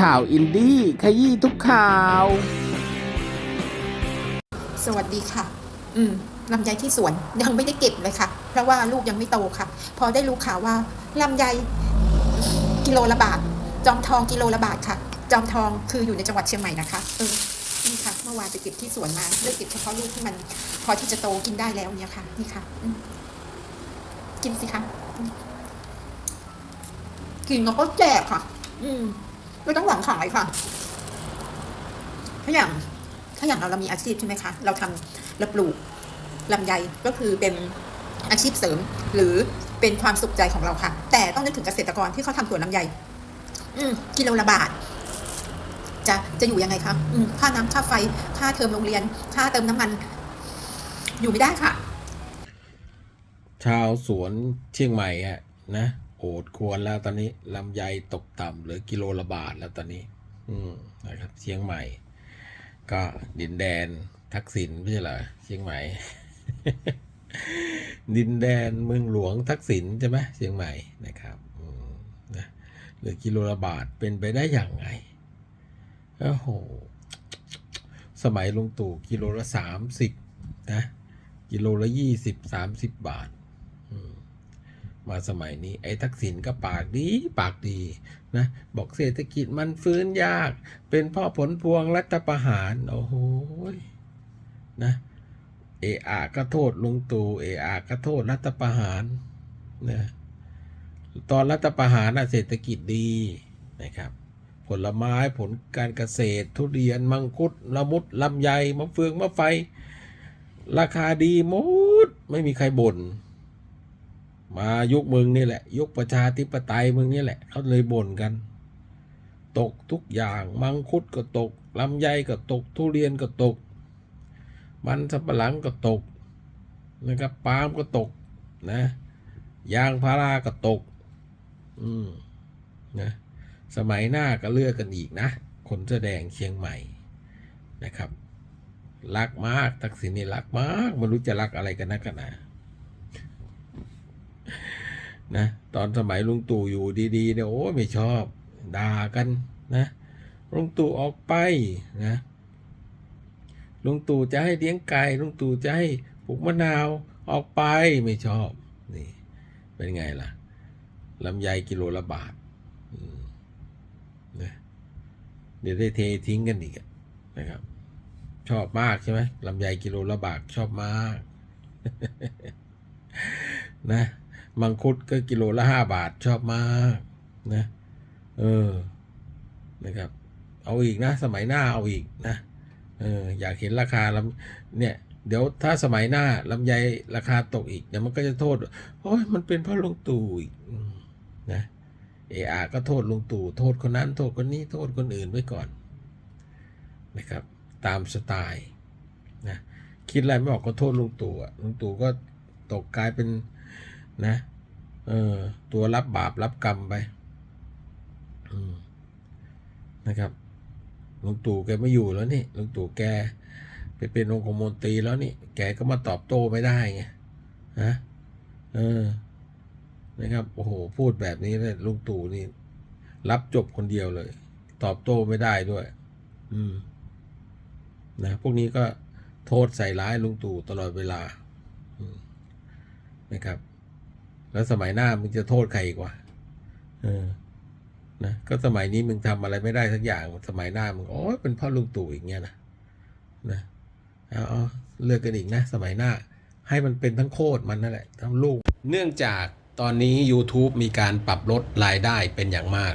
ข่าวอินดี้ขยี้ทุกข่าว สวัสดีค่ะ อืมลำไยที่สวนยังไม่ได้เก็บเลยค่ะ เพราะว่าลูกยังไม่โตค่ะ พอได้รู้ข่าวว่าลำไยกิโลละบาท จอมทองกิโลละบาทค่ะ จอมทองคืออยู่ในจังหวัดเชียงใหม่นะคะ เออ นี่ค่ะ เมื่อวานไปเก็บที่สวนมาเลือกเก็บเฉพาะลูกที่มัน พอที่จะโตกินได้แล้วเนี่ยค่ะ นี่ค่ะ กินสิคะกินแล้วก็แจกค่ะ อืม ไม่ต้องหวังขายค่ะ ถ้าอย่างถ้าอย่างเราเรามีอาชีพใช่ไหมคะ เราทำเราปลูกลำไยก็คือเป็นอาชีพเสริม หรือเป็นความสุขใจของเราค่ะ แต่ต้องนึกถึงเกษตรกรที่เขาทำสวนลำไยอืกิโลละบาทจะจะอยู่ยังไงคะอืค่าน้ำค่าไฟ ค่าเทอมโรงเรียน ค่าเติมน้ำมัน อยู่ไม่ได้ค่ะ ชาวสวนเชียงใหม่อะนะ โอดควรแล้วตอนนี้ลำไยตกต่ำเหลือกิโลละบาทแล้วตอนนี้ อืมนะครับเชียงใหม่ ก็ดินแดนทักษิณไม่ใช่เหรอเชียงใหม่ ดินแดนเมืองหลวงทักษิณใช่ไหมเชียงใหม่นะครับอืมนะหลือกิโลละบาทเป็นไปได้อย่างไงโอ้โหสมัยลุงตู่กิโลละสามสิบนะ กิโลละยี่สิบสามสิบบาท มาสมัยนี้ไอ้ทักษิณก็ปากดีปากดีนะบอกเศรษฐกิจมันฟื้นยาก เป็นพ่อผลพวงรัฐประหาร โอ้โหนะเออาก็โทษลุงตู่เออาก็โทษรัฐประหารนะตอนรัฐประหารนะเศรษฐกิจดีนะครับ ผลไม้ผลการเกษตร ทุเรียนมังคุดละมุดลำไยมะเฟืองมะไฟ ราคาดีหมดไม่มีใครบน่น มายุคมึงนี่แหละ ยุคประชาธิปไตยมึงนี่แหละเขาเลยบ่นกัน ตกทุกอย่างมังคุดก็ตกลำไยก็ตก ทุเรียนก็ตก มันสับปะหลังก็ตกนะครับปาล์มก็ตกนะยางพาราก็ตก อืมนะสมัยหน้าก็เลือกกันอีกนะ คนแสดงเชียงใหม่นะครับ รักมาก ทักษิณนี่รักมากไม่รู้จะรักอะไรกันนักกันนา นะตอนสมัยลุงตู่อยู่ดีๆเนี่ยโอ้ไม่ชอบด่ากันนะลุงตู่ออกไปนะลุงตู่จะให้เลี้ยงไก่ลุงตู่จะให้ปลูกมะนาวออกไปไม่ชอบนี่เป็นไงล่ะลำไยกิโลละบาทนะเดี๋ยวได้เททิ้งกันอีกนะครับ ชอบมากใช่ไหมลำไยกิโลละบาทชอบมาก นะ มังคุดก็กิโลละห้าบาทชอบมากนะ เออนะครับ เอาอีกนะ สมัยหน้าเอาอีกนะเอออยากเห็นราคาลำเนี่ย เดี๋ยวถ้าสมัยหน้าลำไยราคาตกอีกเดี๋ยวมันก็จะโทษโอ้ยมันเป็นเพราะลุงตู่อีกนะเออาก็โทษลุงตู่โทษคนนั้นโทษคนนี้โทษคนอื่นไว้ก่อนนะครับ ตามสไตล์นะคิดอะไรไม่ออกก็โทษลุงตู่ลุงตู่ก็ตกกลายเป็น นะ เออ ตัวรับบาปรับกรรมไปมนะครับลุงตู่แกไม่อยู่แล้วนี่ลุงตู่แกไปเป็นองคมนตรีแล้วนี่ แกก็มาตอบโต้ไม่ได้ไงฮะเออ นะครับโอ้โหพูดแบบนี้เลยลุงตู่นี่ รับจบคนเดียวเลย ตอบโต้ไม่ได้ด้วย อืม นะพวกนี้ก็โทษใส่ร้ายลุงตู่ตลอดเวลานะครับ แล้วสมัยหน้ามึงจะโทษใครอีกวะเออนะก็สมัยนี้มึงทำอะไรไม่ได้สักอย่างสมัยหน้ามึงโอ้ยเป็นเพ่อลุงตู่อีกเงี้ยนะนะเอาเอาเลือกกันอีกนะ สมัยหน้า ให้มันเป็นทั้งโคตรมันนั่นแหละทั้งลูก เนื่องจากตอนนี้ YouTube มีการปรับลดรายได้เป็นอย่างมาก